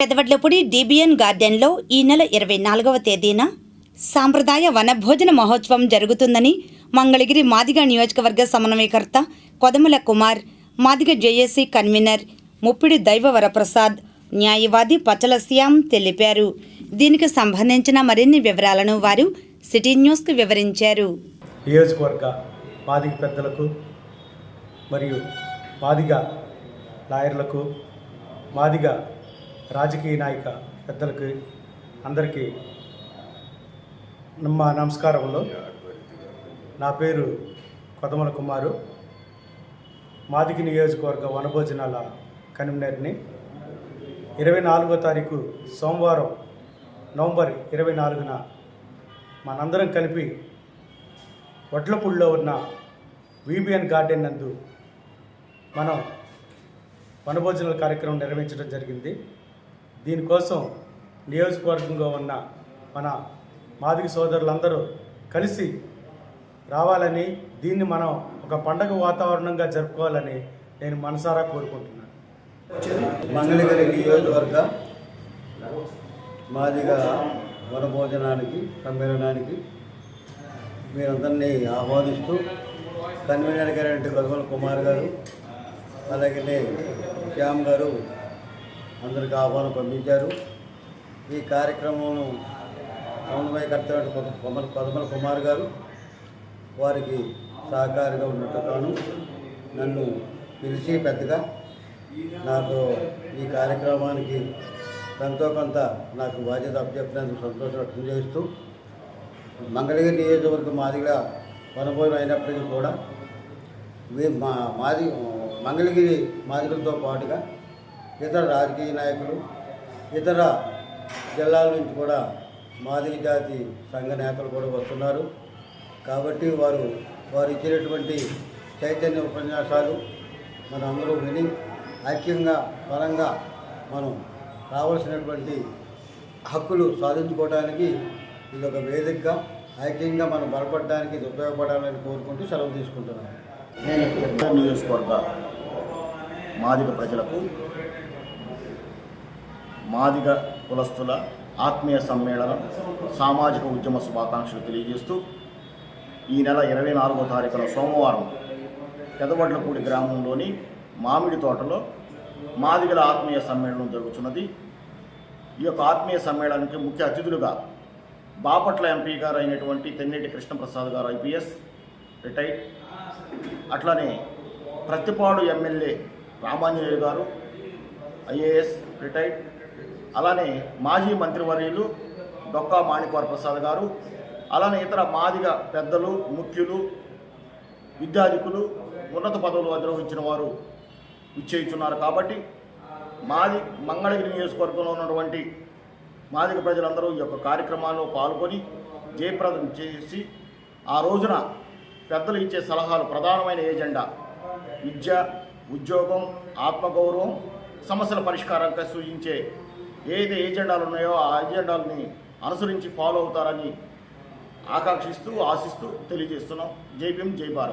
Pedavadlapudi Debian గార్డెన్లో ఈ నెల ఇరవై నాలుగవ తేదీన సాంప్రదాయ వనభోజన మహోత్సవం జరుగుతుందని మంగళగిరి మాదిగ నియోజకవర్గ సమన్వయకర్త కొదముల కుమార్ మాదిగ జేఏసీ కన్వీనర్ ముప్పిడి దైవవరప్రసాద్ న్యాయవాది పచ్చల శ్యామ్ తెలిపారు. దీనికి సంబంధించిన మరిన్ని వివరాలను వారు సిటీ న్యూస్కు వివరించారు. నియోజకవర్గ మాదిగ పెద్దలకు మరియు మాదిగ లాయర్లకు మాదిగ రాజకీయ నాయక పెద్దలకి అందరికీ మా నమస్కారములు. నా పేరు కొదమల కుమారు. మాదికి నియోజకవర్గ వనభోజనాల కన్వీనర్ని. ఇరవై నాలుగో తారీఖు సోమవారం నవంబర్ ఇరవై నాలుగున మనందరం కలిపి వడ్లపూడిలో ఉన్న విబిఎన్ గార్డెన్ నందు మనం వనభోజనాల కార్యక్రమం నిర్వహించడం జరిగింది. దీనికోసం నియోజకవర్గంలో ఉన్న మన మాదిగ సోదరులందరూ కలిసి రావాలని దీన్ని మనం ఒక పండగ వాతావరణంగా జరుపుకోవాలని నేను మనసారా కోరుకుంటున్నాను. మంగళగిరి నియోజకవర్గ మాదిగా వనభోజనానికి సమ్మేళనానికి మీరందరినీ ఆహ్వానిస్తూ కన్వీనర్ గారు గదుమల కుమార్ గారు అలాగే శ్యామ్ గారు అందరికి ఆహ్వానం పంపించారు. ఈ కార్యక్రమం సమన్వయకర్త కొమల కొదమల కుమార్ గారు వారికి సహకారిగా ఉన్నట్టుగాను నన్ను పిలిచి పెద్దగా నాకు ఈ కార్యక్రమానికి ఎంతో కొంత నాకు బాధ్యత అప్పచెప్పినందుకు సంతోషం వ్యక్తం చేస్తూ మంగళగిరి నియోజకవర్గం మాదిగా వనభోజనం అయినప్పటికీ కూడా మా మాది మంగళగిరి మాదిగలతో పాటుగా ఇతర రాజకీయ నాయకులు ఇతర జిల్లాల నుంచి కూడా మాదిరి జాతి సంఘ నేతలు కూడా వస్తున్నారు. కాబట్టి వారు వారు ఇచ్చినటువంటి చైతన్య ఉపన్యాసాలు మనం అందరూ విని ఐక్యంగా బలంగా మనం రావాల్సినటువంటి హక్కులు సాధించుకోవడానికి ఇది ఒక వేదికగా ఐక్యంగా మనం బలపడడానికి ఇది ఉపయోగపడాలని కోరుకుంటూ సెలవు తీసుకుంటున్నాను. నేను నియోజకవర్గ మాదిక ప్రజలకు మాదిగ కులస్తుల ఆత్మీయ సమ్మేళనం సామాజిక ఉద్యమ శుభాకాంక్షలు తెలియజేస్తూ ఈ నెల ఇరవై నాలుగో తారీఖున సోమవారం పెదవడ్లపూడి గ్రామంలోని మామిడి తోటలో మాదిగల ఆత్మీయ సమ్మేళనం జరుగుతున్నది. ఈ యొక్క ఆత్మీయ సమ్మేళనానికి ముఖ్య అతిథులుగా బాపట్ల ఎంపీ గారు అయినటువంటి తెన్నేటి కృష్ణప్రసాద్ గారు ఐపీఎస్ రిటైర్డ్. అట్లానే ప్రతిపాడు ఎమ్మెల్యే రామాంజనేయులు గారు ఐఏఎస్ రిటైర్డ్. అలానే మాజీ మంత్రివర్యులు డొక్కా మాణిక్వర ప్రసాద్ గారు అలానే ఇతర మాదిగ పెద్దలు ముఖ్యులు విద్యాధికులు ఉన్నత పదవులు అధిరోహించిన వారు ఇచ్చేస్తున్నారు కాబట్టి మాది మంగళగిరి నియోజకవర్గంలో ఉన్నటువంటి మాదిగ ప్రజలందరూ ఈ యొక్క కార్యక్రమాల్లో పాల్గొని జయప్రదం చేసి ఆ రోజున పెద్దలు ఇచ్చే సలహాలు ప్రధానమైన ఏజెండా విద్య ఉద్యోగం ఆత్మగౌరవం సమస్యల పరిష్కారంగా సూచించే ఏదైతే ఏజెండాలు ఉన్నాయో ఆ ఏజెండాలని అనుసరించి ఫాలో అవుతారని ఆకాంక్షిస్తూ ఆశిస్తూ తెలియజేస్తున్నాం. జై భీమ్ జై భారత్.